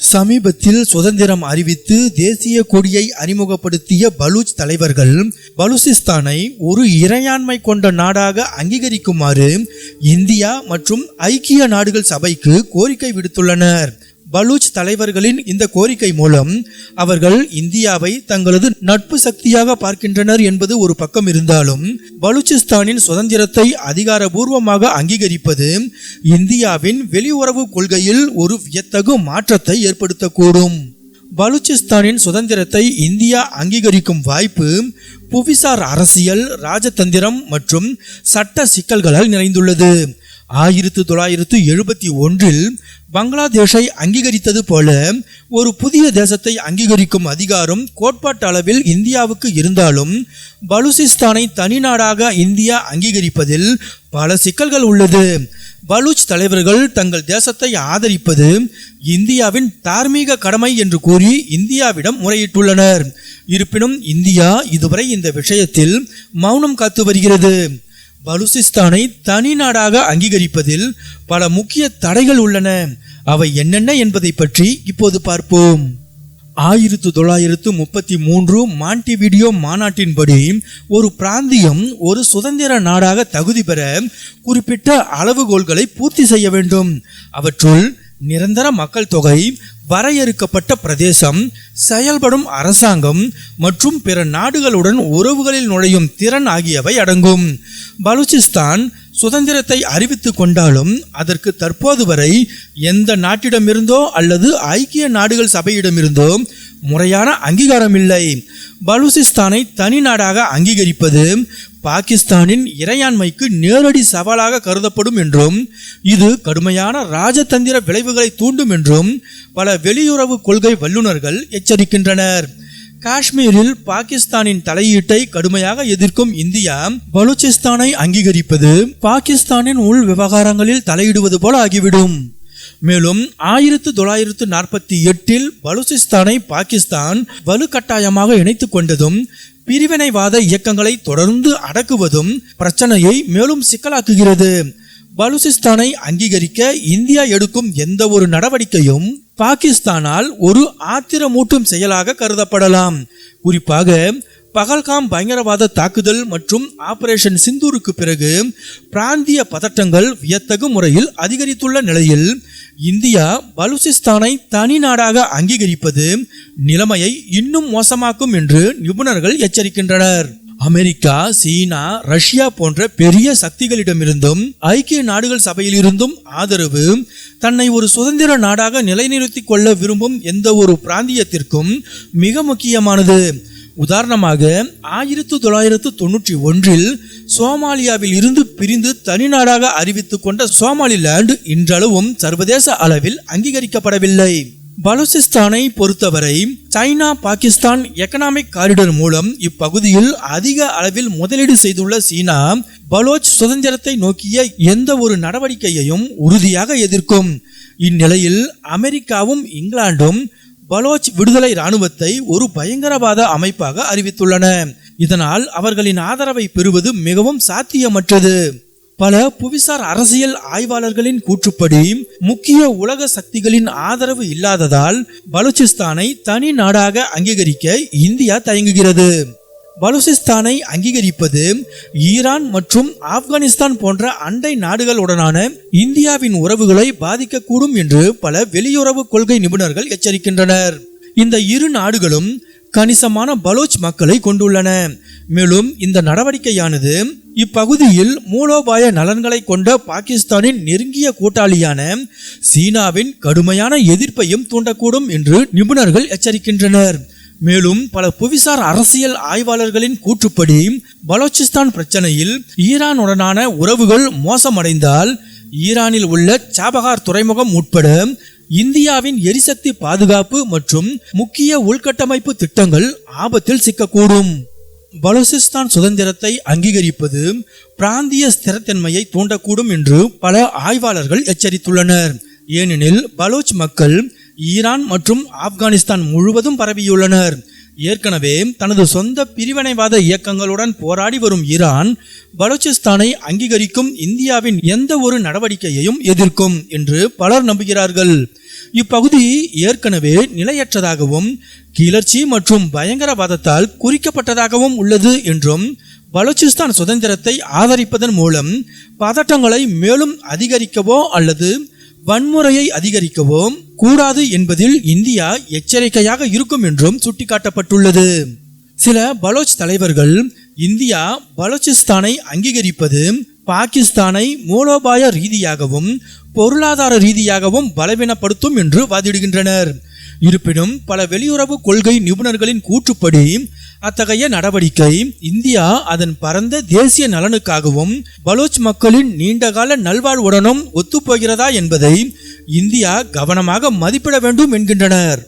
சமீபத்தில் சுதந்திரம் அறிவித்து தேசிய கொடியை அறிமுகப்படுத்திய பலூச் தலைவர்கள் பலூசிஸ்தானை ஒரு இறையாண்மை கொண்ட நாடாக அங்கீகரிக்குமாறு இந்தியா மற்றும் ஐக்கிய நாடுகள் சபைக்கு கோரிக்கை விடுத்துள்ளனர். பலூச் தலைவர்களின் இந்த கோரிக்கை மூலம் அவர்கள் இந்தியாவை தங்களது நட்பு சக்தியாக பார்க்கின்றனர் என்பது ஒரு பக்கம் இருந்தாலும் பலூச்சிஸ்தானின் சுதந்திரத்தை அதிகாரபூர்வமாக அங்கீகரிப்பது இந்தியாவின் வெளியுறவு கொள்கையில் ஒரு வியத்தகு மாற்றத்தை ஏற்படுத்தக்கூடும். பலூச்சிஸ்தானின் சுதந்திரத்தை இந்தியா அங்கீகரிக்கும் வாய்ப்பு புவிசார் அரசியல் ராஜதந்திரம் மற்றும் சட்ட சிக்கல்களால் நிறைந்துள்ளது. ஆயிரத்து தொள்ளாயிரத்து எழுபத்தி ஒன்றில் பங்களாதேஷை அங்கீகரித்தது போல ஒரு புதிய தேசத்தை அங்கீகரிக்கும் அதிகாரம் கோட்பாட்டு அளவில் இந்தியாவுக்கு இருந்தாலும் பலுசிஸ்தானை தனிநாடாக இந்தியா அங்கீகரிப்பதில் பல சிக்கல்கள் உள்ளது. பலூச் தலைவர்கள் தங்கள் தேசத்தை ஆதரிப்பது இந்தியாவின் தார்மீக கடமை என்று கூறி இந்தியாவிடம் முறையிட்டுள்ளனர். இருப்பினும் இந்தியா இதுவரை இந்த விஷயத்தில் மௌனம் காத்து வருகிறது. பலுசிஸ்தானை தனி நாடாக அங்கீகரிப்பதில் பல முக்கிய தடைகள் உள்ளன. அவை என்னென்ன என்பதை பற்றி இப்போது பார்ப்போம். ஆயிரத்து தொள்ளாயிரத்து முப்பத்தி மூன்று மாண்டி வீடியோ மாநாட்டின்படி ஒரு பிராந்தியம் ஒரு சுதந்திர நாடாக தகுதி பெற குறிப்பிட்ட அளவுகோல்களை பூர்த்தி செய்ய வேண்டும். அவற்றுள் நிரந்தர மக்கள் தொகை வரையறுக்கப்பட்ட பிரதேசம் செயல்படும் அரசாங்கம் மற்றும் பிற நாடுகளுடன் உறவுகளில் நுழையும் திறன் ஆகியவை அடங்கும். பலூச்சிஸ்தான் சுதந்திரத்தை அறிவித்து கொண்டாலும் அதற்கு தற்போது வரை எந்த நாட்டிடமிருந்தோ அல்லது ஐக்கிய நாடுகள் சபையிடமிருந்தோ முறையான அங்கீகாரம் இல்லை பலூசிஸ்தானை தனி நாடாக அங்கீகரிப்பது பாகிஸ்தானின் இறையாண்மைக்கு நேரடி சவாலாக கருதப்படும் என்றும் இது கடுமையான ராஜதந்திர விளைவுகளை தூண்டும் என்றும் பல வெளியுறவு கொள்கை வல்லுநர்கள் எச்சரிக்கின்றனர். காஷ்மீரில் பாகிஸ்தானின் தலையீட்டை கடுமையாக எதிர்க்கும் இந்தியா பலூச்சிஸ்தானை அங்கீகரிப்பது பாகிஸ்தானின் உள் விவகாரங்களில் தலையிடுவது போல ஆகிவிடும். மேலும் ஆயிரத்து தொள்ளாயிரத்து நாற்பத்தி எட்டில் பலூச்சிஸ்தானை பாகிஸ்தான் வலுக்கட்டாயமாக இணைத்துக் கொண்டதும் பிரிவினைவாத இயக்கங்களை தொடர்ந்து அடக்குவதும் பிரச்சனையை மேலும் சிக்கலாக்குகிறது. பலுசிஸ்தானை அங்கீகரிக்க இந்தியா எடுக்கும் எந்த ஒரு நடவடிக்கையும் பாகிஸ்தானால் ஒரு ஆத்திரமூட்டும் செயலாக கருதப்படலாம். குறிப்பாக பகல்காம் பயங்கரவாத தாக்குதல் மற்றும் ஆபரேஷன் சிந்தூருக்கு பிறகு பிராந்திய பதட்டங்கள் வியத்தகு முறையில் அதிகரித்துள்ள நிலையில் இந்தியா பலுசிஸ்தானை தனி நாடாக அங்கீகரிப்பது நிலைமையை இன்னும் மோசமாக்கும் என்று நிபுணர்கள் எச்சரிக்கின்றனர். அமெரிக்கா சீனா ரஷ்யா போன்ற பெரிய சக்திகளிடமிருந்தும் ஐக்கிய நாடுகள் சபையிலிருந்தும் ஆதரவு தன்னை ஒரு சுதந்திர நாடாக நிலைநிறுத்திக் கொள்ள விரும்பும் எந்த ஒரு பிராந்தியத்திற்கும் மிக முக்கியமானது. உதாரணமாக ஆயிரத்து தொள்ளாயிரத்து தொண்ணூற்றி ஒன்றில் சோமாலியாவில் இருந்து பிரிந்து தனிநாடாக அறிவித்துக் கொண்ட சோமாலிலாண்டு இன்றளவும் சர்வதேச அளவில் அங்கீகரிக்கப்படவில்லை. பலோசிஸ்தானை பொறுத்தவரை சைனா பாகிஸ்தான் எக்கனாமிக் காரிடர் மூலம் இப்பகுதியில் அதிக அளவில் முதலீடு செய்துள்ள சீனா பலோச் சுதந்திரத்தை நோக்கிய எந்த ஒரு நடவடிக்கையையும் உறுதியாக எதிர்க்கும். இந்நிலையில் அமெரிக்காவும் இங்கிலாந்தும் பலோச் விடுதலை இராணுவத்தை ஒரு பயங்கரவாத அமைப்பாக அறிவித்துள்ளன. இதனால் அவர்களின் ஆதரவை பெறுவது மிகவும் சாத்தியமற்றது. பல புவிசார் அரசியல் ஆய்வாளர்களின் கூற்றுப்படி முக்கிய உலக சக்திகளின் ஆதரவு இல்லாததால் பலுச்சிஸ்தானை தனி நாடாக அங்கீகரிக்க இந்தியா தயங்குகிறது. பலூசிஸ்தானை அங்கீகரிப்பது ஈரான் மற்றும் ஆப்கானிஸ்தான் போன்ற அண்டை நாடுகளுடனான இந்தியாவின் உறவுகளை பாதிக்கக்கூடும் என்று பல வெளியுறவு கொள்கை நிபுணர்கள் எச்சரிக்கின்றனர். இந்த இரு நாடுகளும் கணிசமான பலோச் மக்களை கொண்டுள்ளன. மேலும் இந்த நடவடிக்கையானது இப்பகுதியில் மூலோபாய நலன்களை கொண்ட பாகிஸ்தானின் நெருங்கிய கூட்டாளியான சீனாவின் கடுமையான எதிர்ப்பையும் தூண்டக்கூடும் என்று நிபுணர்கள் எச்சரிக்கின்றனர். மேலும் பல புவிசார் அரசியல் ஆய்வாளர்களின் கூற்றுப்படி பலோச்சிஸ்தான் பிரச்சனையில் ஈரானுடனான உறவுகள் மோசமடைந்தால் ஈரானில் உள்ள சாபகார் துறைமுகம் உட்பட இந்தியாவின் எரிசக்தி பாதுகாப்பு மற்றும் முக்கிய உள்கட்டமைப்பு திட்டங்கள் ஆபத்தில் சிக்கக்கூடும். பலோசிஸ்தான் சுதந்திரத்தை அங்கீகரிப்பது பிராந்திய ஸ்திரத்தன்மையை தூண்டக்கூடும் என்று பல ஆய்வாளர்கள் எச்சரித்துள்ளனர். ஏனெனில் பலோச் மக்கள் ஈரான் மற்றும் ஆப்கானிஸ்தான் முழுவதும் பரவியுள்ளனர். ஏற்கனவே தனது சொந்த பிரிவினைவாத இயக்கங்களுடன் போராடி வரும் ஈரான் பலூச்சிஸ்தானை அங்கீகரிக்கும் இந்தியாவின் எந்த ஒரு நடவடிக்கையையும் எதிர்க்கும் என்று பலர் நம்புகிறார்கள். இப்பகுதி ஏற்கனவே நிலையற்றதாகவும் கிளர்ச்சி மற்றும் பயங்கரவாதத்தால் குறிக்கப்பட்டதாகவும் உள்ளது என்றும் பலோச்சிஸ்தான் சுதந்திரத்தை ஆதரிப்பதன் மூலம் பதட்டங்களை மேலும் அதிகரிக்கவோ அல்லது வன்முறையை அதிகரிக்கவும் கூடாது என்பதில் இந்தியா எச்சரிக்கையாக இருக்கும் என்றும் சுட்டிக்காட்டப்பட்டுள்ளது. சில பலோச் தலைவர்கள் இந்தியா பலோச்சிஸ்தானை அங்கீகரிப்பது பாகிஸ்தானை மூலோபாய ரீதியாகவும் பொருளாதார ரீதியாகவும் பலவீனப்படுத்தும் என்று வாதிடுகின்றனர். இருப்பினும் பல வெளியுறவு கொள்கை நிபுணர்களின் கூற்றுப்படி அத்தகைய நடவடிக்கை இந்தியா அதன் பரந்த தேசிய நலனுக்காகவும் பலூச் மக்களின் நீண்டகால நல்வாழ்வுடனும் ஒத்துப்போகிறதா என்பதை இந்தியா கவனமாக மதிப்பிட வேண்டும் என்கின்றனர்.